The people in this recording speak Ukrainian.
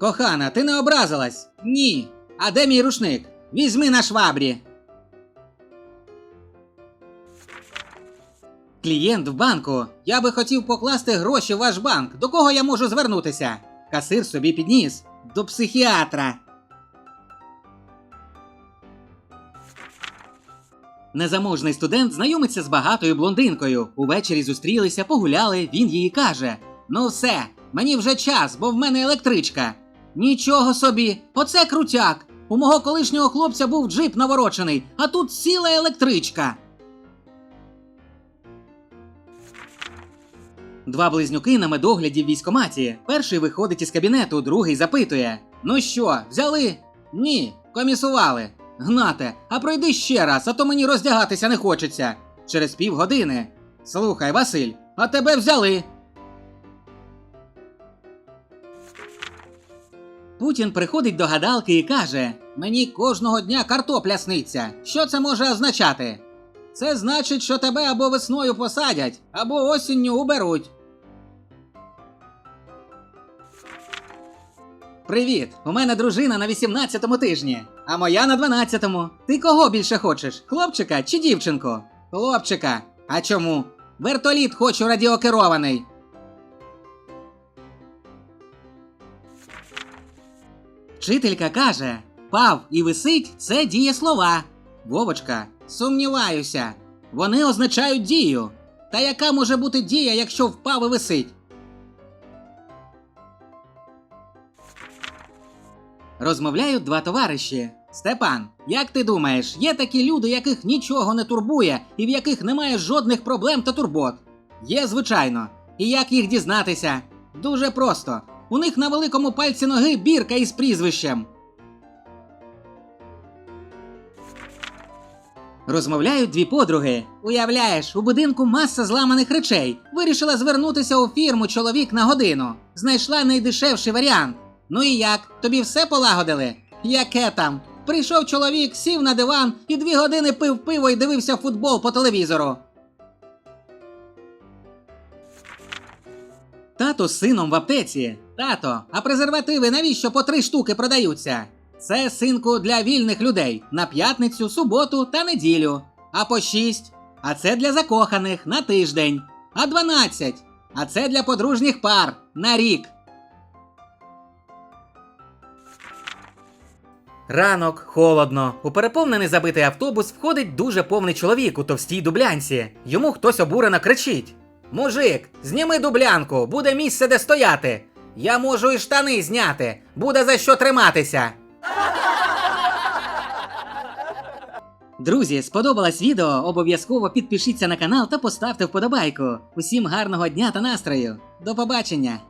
Кохана, ти не образилась? Ні. А де мій рушник? Візьми на швабрі. Клієнт в банку. Я би хотів покласти гроші в ваш банк. До кого я можу звернутися? Касир собі підніс. До психіатра. Незаможний студент знайомиться з багатою блондинкою. Увечері зустрілися, погуляли. Він їй каже: Ну все, мені вже час, бо в мене електричка. Нічого собі, оце крутяк. У мого колишнього хлопця був джип наворочений, а тут ціла електричка. Два близнюки на медогляді в військкоматі. Перший виходить із кабінету, другий запитує: Ну що, взяли? Ні, комісували. Гнате, а пройди ще раз, а то мені роздягатися не хочеться. Через півгодини. Слухай, Василь, а тебе взяли. Путін приходить до гадалки і каже: Мені кожного дня картопля сниться. Що це може означати? Це значить, що тебе або весною посадять, або осінню уберуть. Привіт! У мене дружина на 18-му тижні, а моя на 12-му. Ти кого більше хочеш? Хлопчика чи дівчинку? Хлопчика. А чому? Вертоліт хочу радіокерований. Вчителька каже: пав і висить це дієслова. Вовочка, сумніваюся. Вони означають дію. Та яка може бути дія, якщо впав і висить? Розмовляють два товариші. Степан, як ти думаєш, є такі люди, яких нічого не турбує і в яких немає жодних проблем та турбот? Є, звичайно. І як їх дізнатися? Дуже просто. У них на великому пальці ноги бірка із прізвищем. Розмовляють дві подруги. Уявляєш, у будинку маса зламаних речей. Вирішила звернутися у фірму чоловік на годину. Знайшла найдешевший варіант. Ну і як? Тобі все полагодили? Яке там? Прийшов чоловік, сів на диван і дві години пив пиво і дивився футбол по телевізору. Тато з сином в аптеці. Тато, а презервативи навіщо по три штуки продаються? Це синку для вільних людей на п'ятницю, суботу та неділю. А по шість. А це для закоханих на тиждень. А дванадцять. А це для подружніх пар на рік. Ранок, холодно. У переповнений забитий автобус входить дуже повний чоловік у товстій дублянці. Йому хтось обурено кричить: Мужик, зніми дублянку, буде місце де стояти. Я можу і штани зняти, буде за що триматися. Друзі, сподобалось відео? Обов'язково підпишіться на канал та поставте вподобайку. Усім гарного дня та настрою. До побачення!